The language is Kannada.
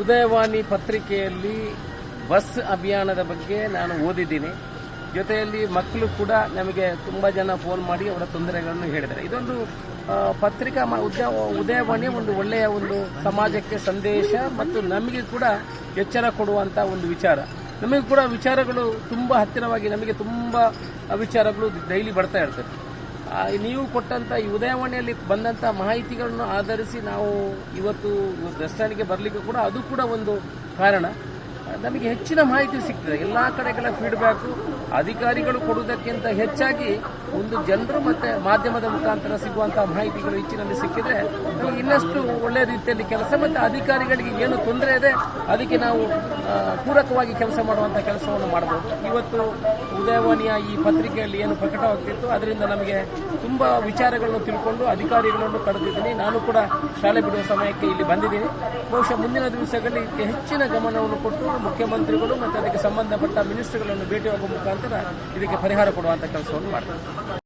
ಉದಯವಾಣಿ ಪತ್ರಿಕೆಯಲ್ಲಿ ಬಸ್ ಅಭಿಯಾನದ ಬಗ್ಗೆ ನಾನು ಓದಿದ್ದೀನಿ. ಜೊತೆಯಲ್ಲಿ ಮಕ್ಕಳು ಕೂಡ ನಮಗೆ ತುಂಬ ಜನ ಫೋನ್ ಮಾಡಿ ಅವರ ತೊಂದರೆಗಳನ್ನು ಹೇಳಿದ್ದಾರೆ. ಇದೊಂದು ಪತ್ರಿಕಾ ಉದ್ಯ, ಉದಯವಾಣಿ ಒಂದು ಒಳ್ಳೆಯ ಒಂದು ಸಮಾಜಕ್ಕೆ ಸಂದೇಶ ಮತ್ತು ನಮಗೆ ಕೂಡ ಎಚ್ಚರ ಕೊಡುವಂಥ ಒಂದು ವಿಚಾರ. ನಮಗೆ ಕೂಡ ವಿಚಾರಗಳು ತುಂಬ ಹತ್ತಿರವಾಗಿ, ನಮಗೆ ತುಂಬ ವಿಚಾರಗಳು ಡೈಲಿ ಬರ್ತಾ ಇರ್ತದೆ. ನೀವು ಕೊಟ್ಟಂತ ಈ ಉದಯವಾಣಿಯಲ್ಲಿ ಬಂದಂತ ಮಾಹಿತಿಗಳನ್ನು ಆಧರಿಸಿ ನಾವು ಇವತ್ತು ದರ್ಶನಿಗೆ ಬರಲಿಕ್ಕೆ ಕೂಡ ಅದು ಕೂಡ ಒಂದು ಕಾರಣ. ನಮಗೆ ಹೆಚ್ಚಿನ ಮಾಹಿತಿ ಸಿಗ್ತದೆ. ಎಲ್ಲ ಕಡೆಗಳ ಫೀಡ್ಬ್ಯಾಕು ಅಧಿಕಾರಿಗಳು ಕೊಡುವುದಕ್ಕಿಂತ ಹೆಚ್ಚಾಗಿ ಒಂದು ಜನರು ಮತ್ತೆ ಮಾಧ್ಯಮದ ಮುಖಾಂತರ ಸಿಗುವಂತಹ ಮಾಹಿತಿಗಳು ಹೆಚ್ಚಿನಲ್ಲಿ ಸಿಕ್ಕಿದ್ರೆ ಇನ್ನಷ್ಟು ಒಳ್ಳೆ ರೀತಿಯಲ್ಲಿ ಕೆಲಸ ಮತ್ತೆ ಅಧಿಕಾರಿಗಳಿಗೆ ಏನು ತೊಂದರೆ ಇದೆ, ಅದಕ್ಕೆ ನಾವು ಪೂರಕವಾಗಿ ಕೆಲಸ ಮಾಡುವಂಥ ಕೆಲಸವನ್ನು ಮಾಡಬಹುದು. ಇವತ್ತು ಉದಯವಾಣಿಯ ಈ ಪತ್ರಿಕೆಯಲ್ಲಿ ಏನು ಪ್ರಕಟವಾಗ್ತಿತ್ತು, ಅದರಿಂದ ನಮಗೆ ತುಂಬ ವಿಚಾರಗಳನ್ನು ತಿಳ್ಕೊಂಡು ಅಧಿಕಾರಿಗಳನ್ನು ಕರೆದಿದ್ದೀನಿ. ನಾನು ಕೂಡ ಶಾಲೆ ಬಿಡುವ ಸಮಯಕ್ಕೆ ಇಲ್ಲಿ ಬಂದಿದ್ದೀನಿ. ಬಹುಶಃ ಮುಂದಿನ ದಿವಸಗಳಲ್ಲಿ ಹೆಚ್ಚಿನ ಗಮನವನ್ನು ಕೊಟ್ಟು ಮುಖ್ಯಮಂತ್ರಿಗಳು ಮತ್ತು ಅದಕ್ಕೆ ಸಂಬಂಧಪಟ್ಟ ಮಿನಿಸ್ಟ್ರುಗಳನ್ನು ಭೇಟಿಯಾಗುವ ಮುಖಾಂತರ ಇದಕ್ಕೆ ಪರಿಹಾರ ಕೊಡುವಂಥ ಕೆಲಸವನ್ನು ಮಾಡ್ತಾರೆ.